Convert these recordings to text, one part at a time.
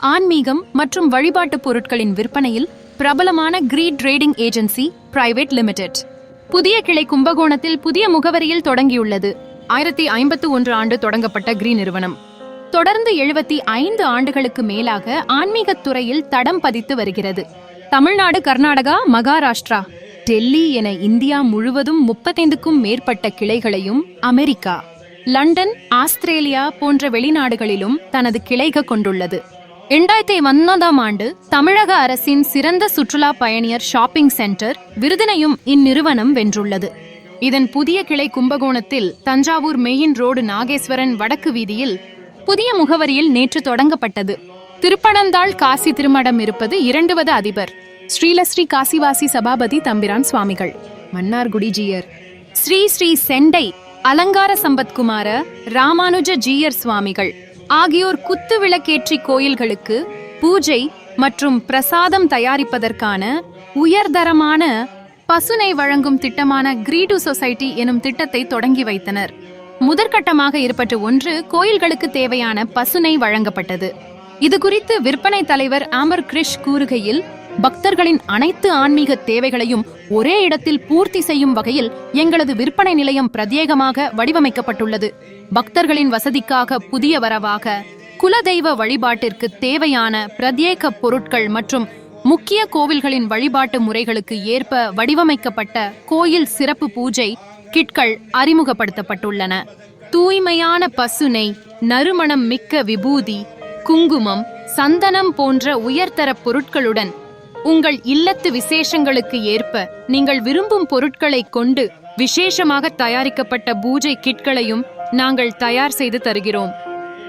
ஆன்மீகம் மற்றும் வழிபாட்டுப் பொருட்களின் விற்பனையில் பிரபலமான கிரீட் ட்ரேடிங் ஏஜென்சி பிரைவேட் லிமிடெட். புதிய கிளை கும்பகோணத்தில் புதிய முகவரியில் தொடங்கியுள்ளது. ஆயிரத்தி ஐம்பத்து ஒன்று ஆண்டு தொடங்கப்பட்ட கிரீ நிறுவனம். தொடர்ந்து எழுபத்தி ஐந்து ஆண்டுகளுக்கு மேலாக ஆன்மீகத் துறையில் தடம் பதித்து வருகிறது. தமிழ்நாடு கர்நாடகா மகாராஷ்டிரா டெல்லி என இந்தியா முழுவதும் முப்பத்தைந்துக்கும் மேற்பட்ட கிளைகளையும் அமெரிக்கா லண்டன் ஆஸ்திரேலியா போன்ற வெளிநாடுகளிலும் தனது கிளைக கொண்டுள்ளது. இரண்டாயிரத்தி ஒன்பதாம் ஆண்டு தமிழக அரசின் சிறந்த சுற்றுலா பயணியர் ஷாப்பிங் சென்டர் விருதினையும் இந்நிறுவனம் வென்றுள்ளது. இதன் புதிய கிளை கும்பகோணத்தில் தஞ்சாவூர் மெயின் ரோடு நாகேஸ்வரன் வடக்கு வீதியில் புதிய முகவரியில் நேற்று தொடங்கப்பட்டது. திருப்பனந்தாள் காசி திருமடம் இருப்பது இரண்டுவது அதிபர். ஸ்ரீலஸ்ரீ காசிவாசி சபாபதி தம்பிரான் சுவாமிகள். மன்னார்குடி ஜீயர். ஸ்ரீ ஸ்ரீ செண்டை அலங்கார சம்பத்குமார ராமானுஜ ஜீயர் சுவாமிகள். ஆகியோர் குத்து விளக்கேற்றி கோயில்களுக்கு பூஜை மற்றும் பிரசாதம் தயாரிப்பதற்கான உயர்தரமான பசுனை வழங்கும் திட்டமான கிரீடு சொசைட்டி எனும் திட்டத்தை தொடங்கி வைத்தனர். முதற்கட்டமாக இருப்பட்டு ஒன்று கோயில்களுக்கு தேவையான பசுனை வழங்கப்பட்டது. இது குறித்து விற்பனை தலைவர் ஆம்பர் கிரிஷ் கூறுகையில் பக்தர்களின் அனைத்து ஆன்மீக தேவைகளையும் ஒரே இடத்தில் பூர்த்தி செய்யும் வகையில் எங்களது விற்பனை நிலையம் பிரத்யேகமாக வடிவமைக்கப்பட்டுள்ளது. பக்தர்களின் வசதிக்காக புதிய வரவாக குலதெய்வ வழிபாட்டிற்கு தேவையான பிரத்யேக பொருட்கள் மற்றும் முக்கிய கோவில்களின் வழிபாட்டு முறைகளுக்கு ஏற்ப வடிவமைக்கப்பட்ட கோயில் சிறப்பு பூஜை கிட்கள் அறிமுகப்படுத்தப்பட்டுள்ளன. தூய்மையான பசுனை நறுமணம் மிக்க விபூதி குங்குமம் சந்தனம் போன்ற உயர்தர பொருட்களுடன் உங்கள் இல்லத்து விசேஷங்களுக்கு ஏற்ப நீங்கள் விரும்பும் பொருட்களை கொண்டு விசேஷமாக தயாரிக்கப்பட்ட பூஜை கிட்களையும் நாங்கள் தயார் செய்து தருகிறோம்.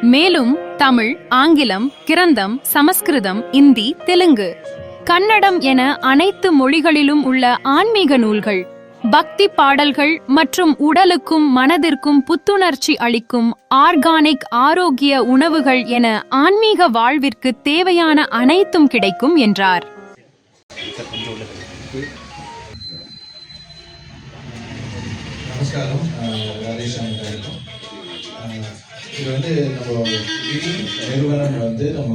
மேலும் தமிழ் ஆங்கிலம் கிரந்தம் சமஸ்கிருதம் இந்தி தெலுங்கு. கன்னடம் என அனைத்து மொழிகளிலும் உள்ள ஆன்மீக நூல்கள் பக்தி பாடல்கள் மற்றும் உடலுக்கும் மனதிற்கும் புத்துணர்ச்சி அளிக்கும் ஆர்கானிக் ஆரோக்கிய உணவுகள் என ஆன்மீக வாழ்விற்கு தேவையான அனைத்தும் கிடைக்கும் என்றார். நமஸ்காரம் வணக்கம். அஹ், இது வந்து நம்ம நிறுவனம் வந்து நம்ம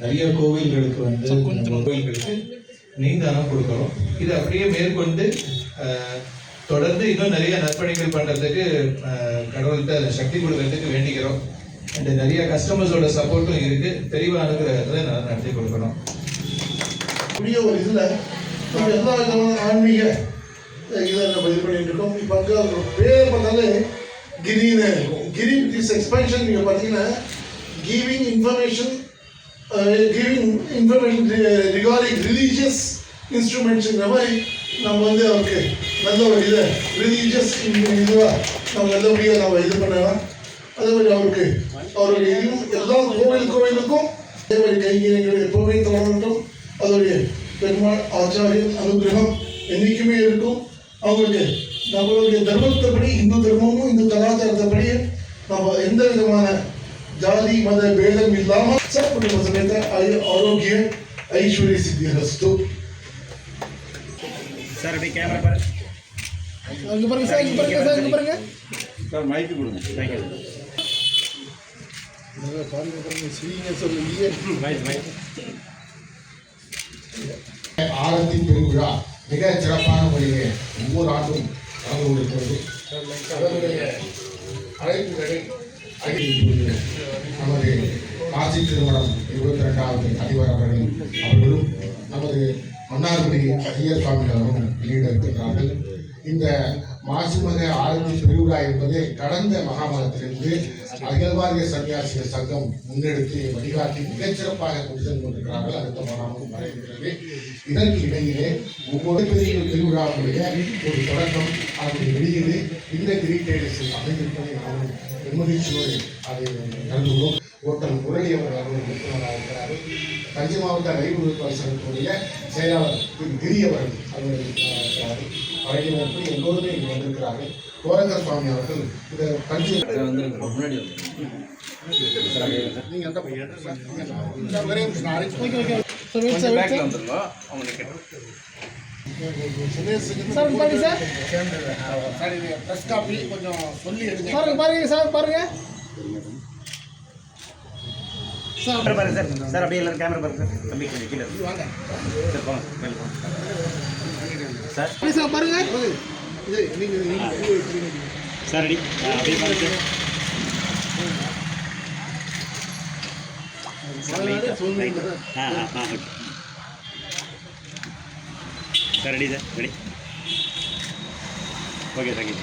நிறைய கோவில்களுக்கு வந்து கோவில்களுக்கு நீந்தானம் கொடுக்குறோம். இது அப்படியே மேற்கொண்டு தொடர்ந்து இன்னும் நிறைய நற்பணிகள் பண்ணுறதுக்கு கடவுள்கிட்ட சக்தி கொடுக்கறதுக்கு வேண்டிக்கிறோம். அண்ட் நிறைய கஸ்டமர்ஸோட சப்போர்ட்டும் இருக்கு. தெளிவாக நான் நடத்தி கொடுக்கணும். கூடிய ஒரு இதில் நம்ம எல்லா விதமான ஆன்மீக இதை நம்ம இது பண்ணிட்டு இருக்கோம் இப்போ அங்கே ஒரு பேர் பார்த்தாலே கிரின்னு இருக்கும் கிரி இஸ் எக்ஸ்பென்ஷன் நீங்கள் பார்த்தீங்கன்னா giving information giving information regarding religious இன்ஸ்ட்ருமெண்ட்ஸுங்கிற மாதிரி நம்ம வந்து அவருக்கு நல்ல ஒரு இதை ரிலீஜியஸ் இதுவாக நம்ம நல்லபடியாக நம்ம இது பண்ணலாம் அதே மாதிரி அவருக்கு அவருடைய இதுவும் எல்லா கோவில் கோவிலுக்கும் அதே மாதிரி கைங்கரியங்கள் எப்பவுமே தொடரட்டும் அதோடைய பெருமாள் ஆச்சாரியன் அனுகிரகம் என்றைக்குமே இருக்கும் அவங்களுக்கு நம்மளுடைய தர்மத்தைப்படி இந்து தர்மமும் இந்து கலாச்சாரத்தைப்படி நம்ம எந்த விதமான ஜாதி மத பேதம் இல்லாமல் சமேத ஆயு- ஆரோக்கிய ஐஸ்வர்ய சித்தி ரஸ்து. சார் அப்படியே கேமரா பாரு அங்க பாருங்க சார் இங்க பாருங்க சார் இங்க பாருங்க. சார் மைக்கு கொடுங்க. தேங்க்யூ பாருங்க பாருங்க சீங்க சொல்லுங்க மைக் மைக் ஆரத்தி பெருவிழா. மிக சிறப்பான முறையிலே ஒவ்வொரு ஆண்டும் நடந்து கொண்டிருக்கிறது. அதனுடைய அழைப்புகளை அறிவிப்பது நமது காசி திருமணம் இருபத்தி ரெண்டாவது அதிபர் அவர்கள் அவர்களும் நமது மன்னார்குடி ஐயர் சுவாமி அவர்களும் வெளியிட இருக்கின்றார்கள். இந்த மாசிமக ஆரத்தி திருவிழா என்பதை கடந்த மகாமகத்திலிருந்து அகில்வாரிய சன்னியாசிகள் சங்கம் முன்னெடுத்து வழிகாட்டி மிகச்சிறப்பாக கொண்டு சென்று கொண்டிருக்கிறார்கள். அடுத்த மகாமும் வரைகிறது இதற்கு இடையிலே ஒவ்வொரு பெரிய திருவிழாவுடைய ஒரு தொடக்கம் அதனுடைய வெளியீடு இந்த கிரீட்டேடிஸ் அமைந்திருப்பதை நாம் நிம்மதிச்சோடு அதை கருதுகிறோம் ஓட்டல் முரளி அவர்கள் அவர்கள் உறுப்பினராக இருக்கிறார்கள் தஞ்சை மாவட்ட ரயில் விற்பனை சங்கத்துடைய செயலாளர் திரு கிரி அவர்கள் அவர்கள் அஹ், இருக்கிறார்கள் வழங்கினருக்கு எல்லோருமே இங்கு வந்திருக்கிறார்கள். கோரங்கர் சுவாமி அவர்கள் இந்த தஞ்சை பேக்கில் வந்துருங்க. அவங்களுக்கு சார் பாருங்க சார். சார் இது ப்ரெஸ் காப்பி கொஞ்சம் சொல்லி எடுங்க. பாருங்க பாருங்க. சார் பாருங்க கேமரா பாருங்க சார். சார் அப்படியே எல்லாரும் கேமரா பாருங்க சார். தம்பி கொஞ்சம் கீழே இருக்கு. சார் போங்க. மேலே போங்க. சார். சார் பாருங்க. இது நீங்க நீங்க சார் ரெடி. அப்படியே பாருங்க சார். ஆ ஆ. ஆ okay sir ready sir ready. Okay thank you